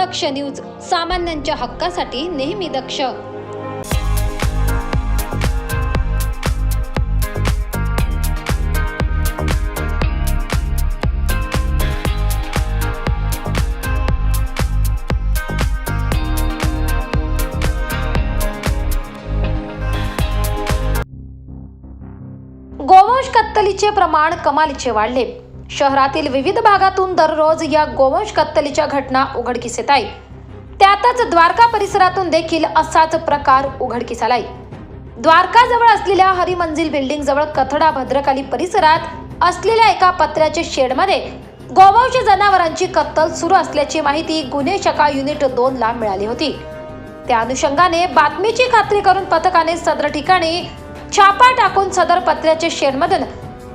दक्ष news सामान्यांच्या हक्कासाठी नेहमी दक्ष. गोवंश कत्तलीचे प्रमाण कमालीचे वाढले. शहरातील विविध भागातून दररोज या गोवंश कत्तलीच्या घटना उघडकीस येत आहे त्यातच द्वारका परिसरातून देखील असाच प्रकार उघडकीस आलाय. द्वारकाजवळ असलेल्या हरिमंजिल बिल्डिंग जवळ कथडा भद्रकाली परिसरात असलेल्या एका पत्र्याच्या शेडमध्ये गोवंश जनावरांची कत्तल सुरू असल्याची माहिती गुन्हे शाखा युनिट दोन ला मिळाली होती. त्या अनुषंगाने बातमीची खात्री करून पथकाने सदर ठिकाणी छापा टाकून सदर पत्र्याच्या शेडमधून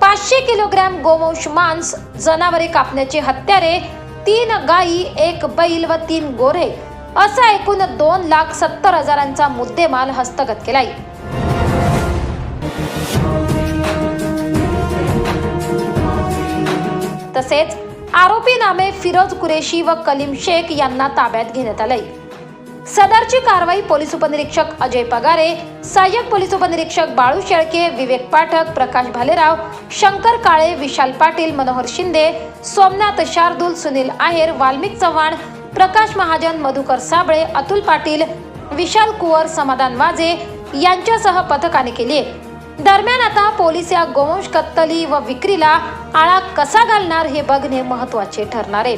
पाचशे किलोग्रॅम गोवंश मांस जनावरे कापण्याचे हत्यारे तीन गायी एक बैल व तीन गोरे. असा एकूण दोन लाख सत्तर हजारांचा मुद्देमाल हस्तगत केलाय. तसेच आरोपी नामे फिरोज कुरेशी व कलीम शेख यांना ताब्यात घेण्यात आलंय. सदरची कारवाई पोलीस उपनिरीक्षक अजय पगारे सहाय्यक पोलीस उपनिरीक्षक बाळू शेळके विवेक पाठक प्रकाश भालेराव शंकर काळे विशाल पाटील मनोहर शिंदे सोमनाथ शार्दूल सुनील आहेर वाल्मिक चव्हाण प्रकाश महाजन मधुकर साबळे अतुल पाटील विशाल कुवर समाधान वाजे यांच्यासह पथकाने केली दरम्यान आता पोलीस या गोवंश कत्तली व विक्रीला आळा कसा घालणार हे बघणे महत्त्वाचे ठरणार आहे.